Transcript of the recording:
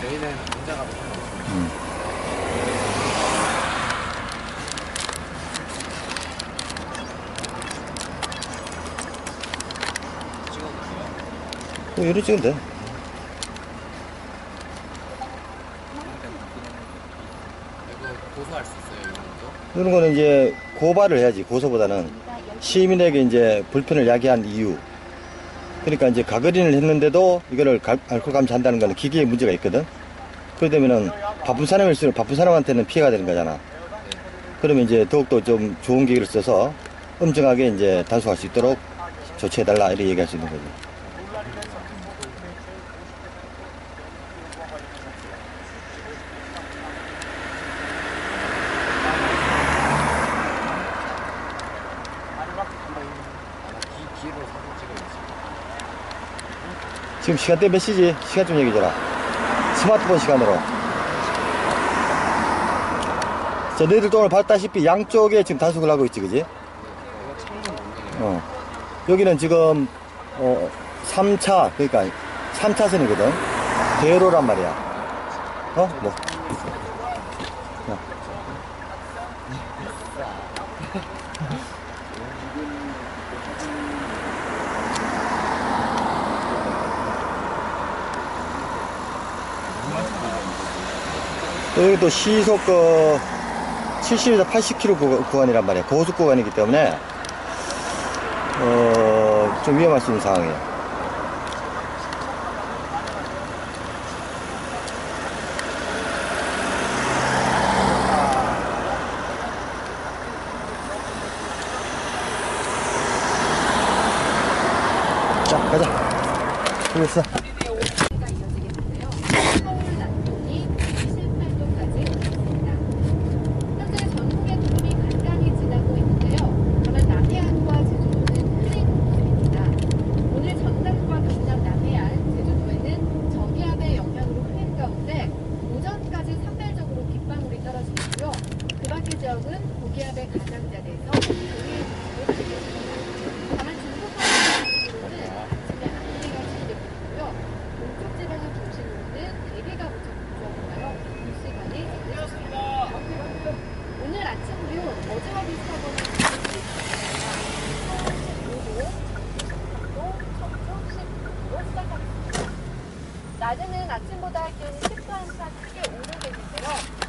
저희는 음. 뭐 이리 찍으면 돼. 이거 고소할 수 있어요, 이런 것도? 이런 거는 이제 고발을 해야지, 고소보다는. 시민에게 이제 불편을 야기한 이유. 그러니까 이제 가거린을 했는데도 이거를 갈- 알코올 감지한다는 거는 기기에 문제가 있거든. 그러다 되면은 바쁜 사람일수록 바쁜 사람한테는 피해가 되는 거잖아. 그러면 이제 더욱더 좀 좋은 기기를 써서 엄정하게 이제 단속할 수 있도록 조치해달라 이렇게 얘기할 수 있는 기, 기로 사진 찍어야지. 지금 시간대 몇 시지? 시간 좀 얘기해줘라. 스마트폰 시간으로. 자, 너희들도 오늘 봤다시피 양쪽에 지금 단속을 하고 있지, 그지? 어. 여기는 지금, 어, 3차, 그러니까 3차선이거든. 대로란 말이야. 어? 뭐. 야. 여기 또 시속 그 70에서 80km 구- 구간이란 말이야. 고속 구간이기 때문에 어, 좀 위험할 수 있는 상황이에요. 자, 가자. 그랬어. 가 이어지겠는데요. 서울 남동이 28도까지 오르겠습니다. 현재 전국의 구름이 간간히 지나고 있는데요. 다만 남해안과 제주도는 흐린 구름입니다. 오늘 전남과 경남 남해안, 제주도에는 저기압의 영향으로 흐린 가운데 오전까지 산발적으로 빗방울이 떨어지고요. 그 밖의 지역은 고기압의 가장자리에서 종일 비로 가리겠습니다. 다만 중부권 지역으로는 아침에 안개가 지게 보이고요. 동쪽 지방을 중심으로는 대기가 무척 부족하여 이 시간이 지내졌습니다. 오늘 아침 기온 어제와 비슷하거나 서울 15도, 경기도, 청주 19도로 시작하겠습니다. 낮에는 아침보다 기온이 10도 한차 크게 오르겠는데요. 서울 20도,